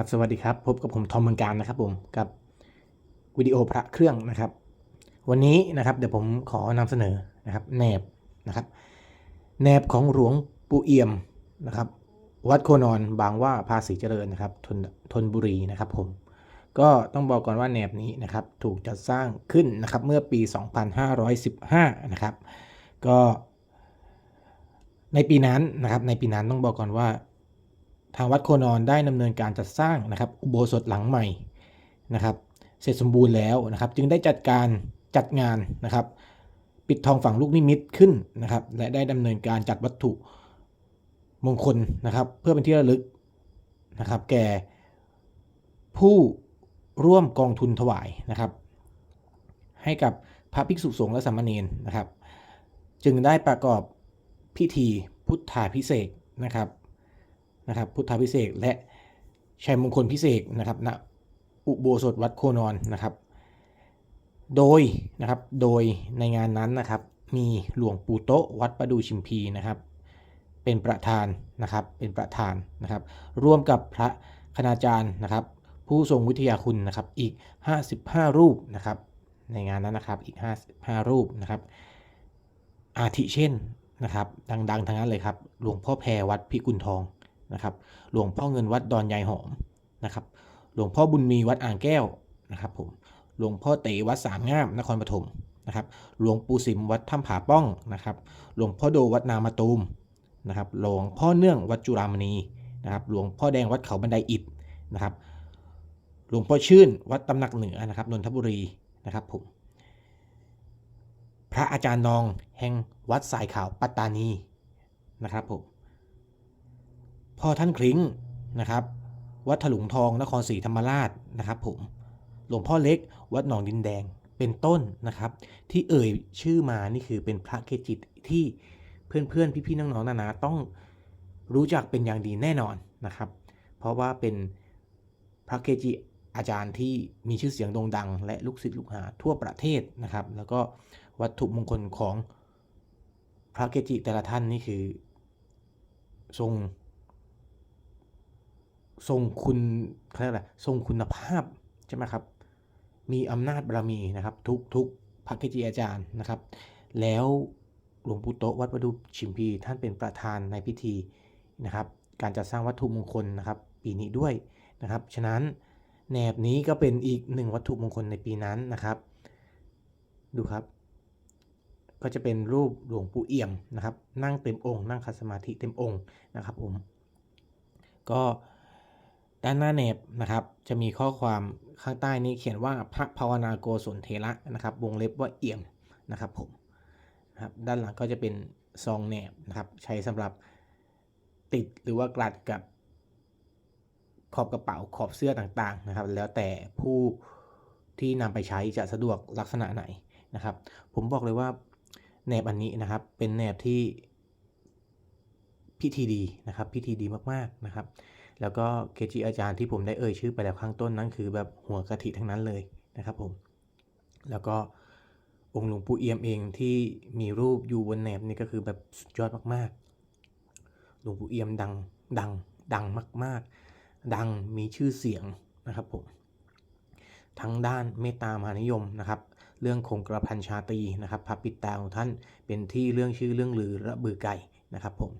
ครับสวัสดีครับ พบกับผมทอมเมืองการนะครับผมกับวิดีโอพระเครื่องนะครับ วันนี้นะครับเดี๋ยวผมขอนำเสนอนะครับแหนบนะครับแหนบของหลวงปู่เอี่ยมนะครับ วัดโคนอนบางว่าภาษีเจริญนะครับทนทนบุรีนะครับผมก็ต้องบอกก่อนว่าแหนบนี้นะครับถูกจัดสร้างขึ้นนะครับเมื่อปี 2515 นะครับ ก็ในปีนั้นนะครับในปีนั้นต้องบอกก่อนว่า ทางวัดโคนอนได้ดำเนินการจัดสร้างนะครับอุโบสถหลังใหม่นะครับ เสร็จสมบูรณ์แล้วนะครับ จึงได้จัดการจัดงานนะครับ ปิดทองฝั่งลูกนิมิตขึ้นนะครับ และได้ดำเนินการจัดวัตถุมงคลนะครับ เพื่อเป็นที่ระลึกนะครับ แก่ผู้ร่วมกองทุนถวายนะครับ ให้กับพระภิกษุสงฆ์และสามเณรนะครับ จึงได้ประกอบพิธีพุทธาพิเศษนะครับ นะครับพุทธพิเศษและชัยมงคลพิเศษนะครับณอุโบสถวัดโคนอนนะครับ โดยนะครับโดยในงานนั้นนะครับมีหลวงปู่โตะวัดประดูชิมพีนะครับ เป็นประธานนะครับเป็นประธานนะครับ ร่วมกับพระคณาจารย์นะครับ ผู้ทรงวิทยาคุณนะครับอีก 55 รูปนะครับ ในงานนั้นนะครับอีก 55 รูปนะครับ อาทิเช่นนะครับ ดัง ๆทั้งนั้นเลยครับ หลวงพ่อแพรวัดพิกุลทอง นะครับ หลวงพ่อเงินวัดดอนยายหอมนะครับ หลวงพ่อบุญมีวัดอ่างแก้วนะครับผม หลวงพ่อเต๋วัดสามงามนครปฐมนะครับ หลวงปู่สิมวัดถ้ำผาป้องนะครับ หลวงพ่อโดวัดนามาตูมนะครับ หลวงพ่อเนื่องวัดจุฬามณีนะครับ หลวงพ่อแดงวัดเขาบันไดอิฐนะครับ หลวงพ่อชื่นวัดตำหนักเหนือนะครับนนทบุรีนะครับผม พระอาจารย์นองแห่งวัดสายขาวปัตตานีนะครับผม พ่อท่านคลิ้งนะครับ วัดถลุงทองนครศรีธรรมราชนะครับ ผมหลวงพ่อเล็ก วัดหนองดินแดงเป็นต้นนะครับ ที่เอ่ยชื่อมานี่คือเป็นพระเกจิที่เพื่อนๆพี่ๆน้องๆนานาต้องรู้จักเป็นอย่างดีแน่นอนนะครับ เพราะว่าเป็นพระเกจิอาจารย์ที่มีชื่อเสียงโด่งดัง และลูกศิษย์ลูกหาทั่วประเทศนะครับ แล้วก็วัตถุมงคลของพระเกจิแต่ละท่านนี่คือ ทรง ทรงคุณเขาเรียกอะไรทรงคุณภาพใช่ไหมครับ มีอำนาจบารมีนะครับ ทุกทุกพระเกจิอาจารย์นะครับ แล้วหลวงปู่โตวัดประดูชิมพีท่านเป็นประธานในพิธีนะครับ การจัดสร้างวัตถุมงคลนะครับ ปีนี้ด้วยนะครับ ฉะนั้นแหนบนี้ก็เป็นอีกหนึ่งวัตถุมงคลในปีนั้นนะครับ ดูครับ ก็จะเป็นรูปหลวงปู่เอี่ยมนะครับ นั่งเต็มองค์ นั่งคัสมาธิเต็มองค์นะครับผมก็ ด้านหน้าเนบนะครับ จะมีข้อความข้างใต้นี้เขียนว่าพระภาวนาโกศลเทระนะครับ วงเล็บว่าเอี่ยมนะครับผมนะครับด้านหลังก็จะเป็นซองแหนบนะครับ ใช้สำหรับติดหรือว่ากลัดกับขอบกระเป๋าขอบเสื้อต่างๆนะครับ แล้วแต่ผู้ที่นำไปใช้จะสะดวกลักษณะไหนนะครับ ผมบอกเลยว่าแหนบอันนี้นะครับ เป็นแหนบที่พิธีดีนะครับ พิธีดีมากๆนะครับ แล้วก็เกจิอาจารย์ที่ผมได้เอ่ยชื่อไปแล้วข้างต้นนั้นคือแบบหัวกะทิทั้งนั้นเลยนะครับผม แล้วก็องค์หลวงปู่เอี่ยมเองที่มีรูปอยู่บนแหนบนี่ก็คือแบบสุดยอดมากๆ หลวงปู่เอี่ยมดังดังดังมาก ๆ ดังมีชื่อเสียงนะครับผม ทั้งด้านเมตตามหานิยมนะครับ เรื่องคงกระพันชาตรีนะครับพระปิดตาของท่านเป็นที่เรื่องชื่อเรื่องลือระบือไก่นะครับผม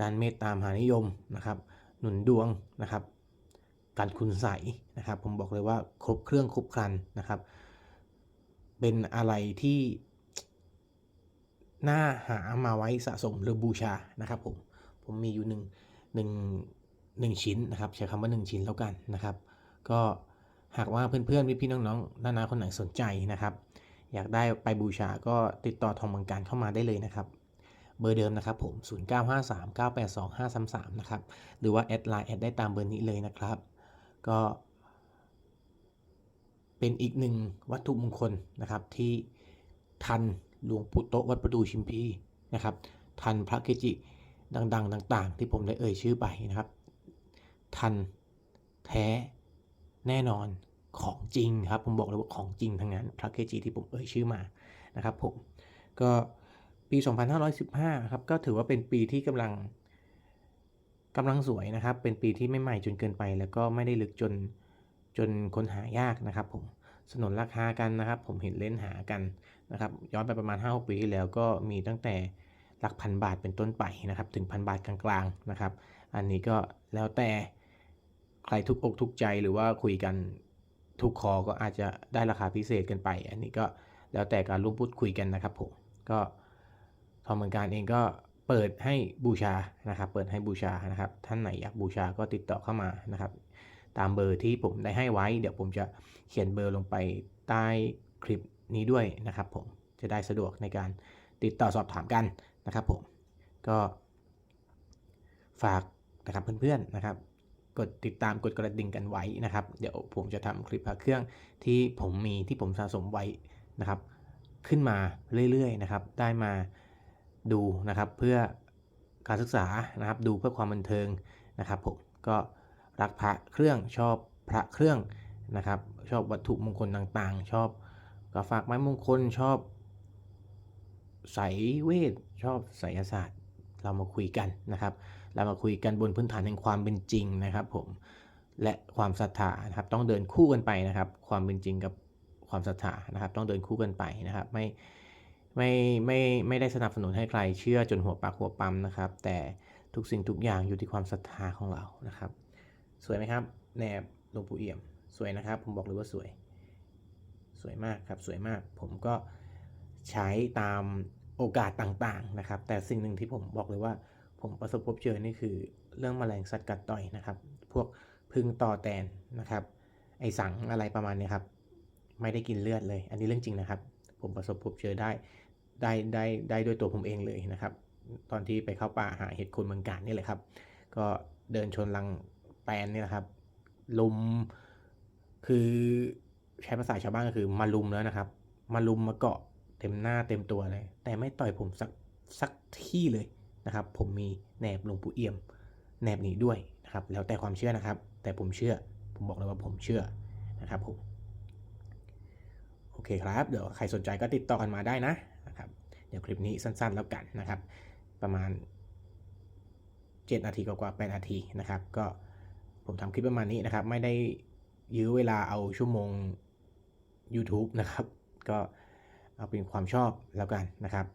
ด้านเมตตามหานิยมนะครับ หนุนดวงนะครับ การคุณใสนะครับ ผมบอกเลยว่าครบเครื่องครบครันนะครับ เป็นอะไรที่น่าหามาไว้สะสมหรือบูชานะครับผม ผมมีอยู่หนึ่งหนึ่งหนึ่งชิ้นนะครับ ใช้คำว่าหนึ่งชิ้นแล้วกันนะครับ ก็หากว่าเพื่อนๆพี่ๆน้องๆนานาคนไหนสนใจนะครับ อยากได้ไปบูชาก็ติดต่อทองบังการเข้ามาได้เลยนะครับ เบอร์เดิมนะครับผม 0953982533 นะครับ หรือว่าแอดไลน์แอดได้ตามเบอร์นี้เลยนะครับ ก็เป็นอีกหนึ่งวัตถุมงคลนะครับที่ทันหลวงปู่โตวัดประดูชิมพีนะครับทันพระเกจิดัง ๆ ต่าง ๆ ที่ผมได้เอ่ยชื่อไปนะครับ ทันแท้แน่นอนของจริงครับ ผมบอกเลยว่าของจริงทั้งนั้น พระเกจิที่ผมเอ่ยชื่อมานะครับผมก็ ปี 2515ครับก็ถือว่าเป็นปีที่กำลังกำลังสวยนะครับ เป็นปีที่ไม่ใหม่จนเกินไป แล้วก็ไม่ได้ลึกจนจนค้นหายากนะครับผมสนนราคากันนะครับ ผมเห็นเล่นหากันนะครับ ย้อนไปประมาณ5ปีที่แล้วก็มีตั้งแต่หลักพันบาทเป็นต้นไปนะครับ ถึงพันบาทกลางๆนะครับ อันนี้ก็แล้วแต่ใครทุกอกทุกใจหรือว่าคุยกันทุกคอก็อาจจะได้ราคาพิเศษกันไป อันนี้ก็แล้วแต่การร่วมพูดคุยกันนะครับผมก็ ทองเมืองการเองก็เปิดให้บูชานะครับ เปิดให้บูชานะครับ ท่านไหนอยากบูชาก็ติดต่อเข้ามานะครับ ตามเบอร์ที่ผมได้ให้ไว้ เดี๋ยวผมจะเขียนเบอร์ลงไปใต้คลิปนี้ด้วยนะครับ ผมจะได้สะดวกในการติดต่อสอบถามกันนะครับผมก็ฝากนะครับเพื่อนๆนะครับกดติดตามกดกระดิ่งกันไว้นะครับ เดี๋ยวผมจะทำคลิปพระเครื่องที่ผมมีที่ผมสะสมไว้นะครับ ขึ้นมาเรื่อยๆนะครับ ได้มา ดูนะครับเพื่อการศึกษานะครับ ดูเพื่อความบันเทิงนะครับผมก็รักพระเครื่องชอบพระเครื่องนะครับ ชอบวัตถุมงคลต่างๆ ชอบก็ฝากไม้มงคลชอบสายเวทชอบไสยศาสตร์เรามาคุยกันนะครับ เรามาคุยกันบนพื้นฐานแห่งความเป็นจริงนะครับผมและความศรัทธานะครับต้องเดินคู่กันไปนะครับ ความเป็นจริงกับความศรัทธานะครับ ต้องเดินคู่กันไปนะครับ ไม่ ไม่ไม่ไม่ได้สนับสนุนให้ใครเชื่อจนหัวปากหัวปั๊มนะครับ แต่ทุกสิ่งทุกอย่างอยู่ที่ความศรัทธาของเรานะครับ สวยไหมครับแนบหลวงปู่เอี่ยม สวยนะครับ ผมบอกเลยว่าสวย สวยมากครับสวยมาก ผมก็ใช้ตามโอกาสต่างๆนะครับ แต่สิ่งหนึ่งที่ผมบอกเลยว่า ผมประสบพบเจอนี่คือเรื่องแมลงสัตว์กัดต่อยนะครับ พวกพึ่งต่อแตนนะครับ ไอสังอะไรประมาณนี้ครับ ไม่ได้กินเลือดเลย อันนี้เรื่องจริงนะครับ ผมประสบพบเจอได้ ได้ได้ได้ด้วยตัวผมเองเลยนะครับ ตอนที่ไปเข้าป่าหาเห็ดคนเมืองการนี่แหละครับ ก็เดินชนลังแตนนี่นะครับ ลุมคือใช้ภาษาชาวบ้านก็คือมาลุมแล้วนะครับ มาลุมมาเกาะเต็มหน้าเต็มตัวเลย แต่ไม่ต่อยผมสักสักที่เลยนะครับ ผมมีแหนบหลวงปู่เอี่ยมแหนบนี้ด้วยนะครับ แล้วแต่ความเชื่อนะครับ แต่ผมเชื่อ ผมบอกเลยว่าผมเชื่อนะครับผมโอเคครับ เดี๋ยวใครสนใจก็ติดต่อกันมาได้นะ นะครับ เดี๋ยวคลิปนี้สั้นๆแล้วกันนะครับ ประมาณ 7 นาทีกว่าๆ8นาทีนะครับ ก็ผมทำคลิปประมาณนี้นะครับ ไม่ได้ยื้อเวลาเอาชั่วโมง YouTube นะครับ ก็เอาเป็นความชอบแล้วกันนะครับ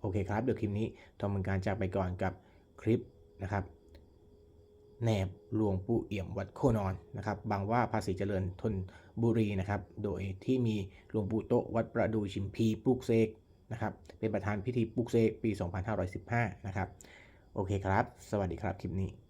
โอเคครับ เดี๋ยวคลิปนี้ทอมเมืองการจากไปก่อนกับคลิปนะครับแหนบหลวงปู่เอี่ยมวัดโคนอนนะครับบางว่าภาษีเจริญทนบุรีนะครับ โดยที่มีหลวงปู่โตวัดประดูชิมพีปลูกเสก นะครับ เป็นประธานพิธีปลูกเสกปี 2515 นะครับ โอเคครับ สวัสดีครับ คลิปนี้